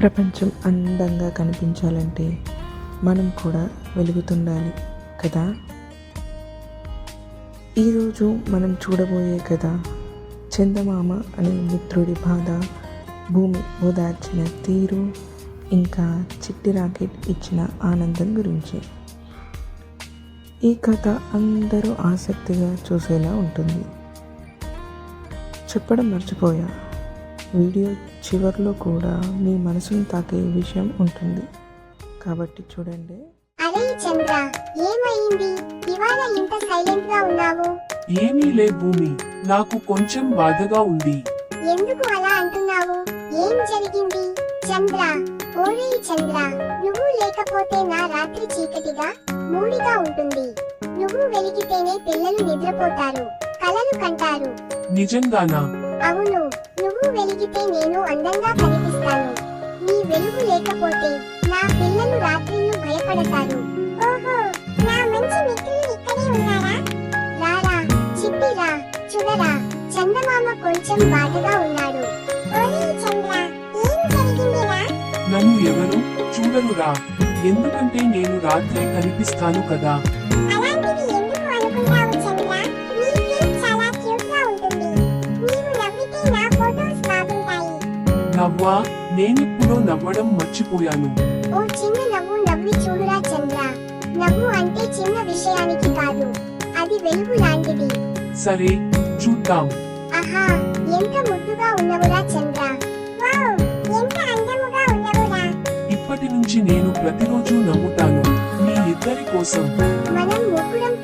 ప్రపంచం అందంగా కనిపించాలంటే మనం కూడా వెలుగుతుండాలి కదా? ఈరోజు మనం చూడబోయే కథ చందమామ అనే మిత్రుడి బాధ భూమి ఓదార్చిన తీరు ఇంకా చిట్టి రాకెట్ ఇచ్చిన ఆనందం గురించి. ఈ కథ అందరూ ఆసక్తిగా చూసేలా ఉంటుంది. చెప్పడం మర్చిపోయా? వీడియో చివరిలో కూడా మీ మనసును తాకే విషయం ఉంటుంది. కాబట్టి చూడండి. అరే చంద్ర ఏమైంది? ఇవాళ ఇంత సైలెంట్గా ఉన్నావు? ఏమీ లే భూమి నాకు కొంచెం బాధగా ఉంది. ఎందుకు అలా అంటున్నావు? ఏం జరిగింది? చంద్ర ఓరే చంద్ర నువ్వు లేకపోతే నా రాత్రి చీకటిగా మూడిగా ఉంటుంది. నువ్వు వెలిగితేనే పిల్లలు నిద్రపోతారు కలలు కంటారు. నిజంగానా? అవును వెలిగితే నేను అందంగా కనిపిస్తాను. మీ వెలుగు లేకపోతే నా పిల్లలు రాత్రిళ్ళు భయపడతారు. ఓహో నా మంచి మిత్రులు ఇక్కడే ఉన్నారా? రారా చిట్టిరా చూడరా చందమామ కొంచెం బాధగా ఉన్నాడు. నన్ను ఎవరు చూడరురా. ఎందుకంటే నేను రాత్రి కనిపిస్తాను కదా. నవ్వా? నేనిప్పుడు నవ్వడం మర్చిపోయాను. ఓ చిన్న నవ్వు నవ్వి చూడురా చంద్ర. నవ్వు అంటే చిన్న విషయానికి కాదు అది వెలుగు లాంటిది. సరే చూద్దాం. ఆహా ఎంత ముద్దుగా ఉన్నవురా చంద్ర. వావ్ ఎంత అందముగా ఉన్నవురా. ఇప్పటి నుంచి నేను ప్రతిరోజు నవ్వుతాను మీ ఇద్దరి కోసం. మనం ముగ్గురం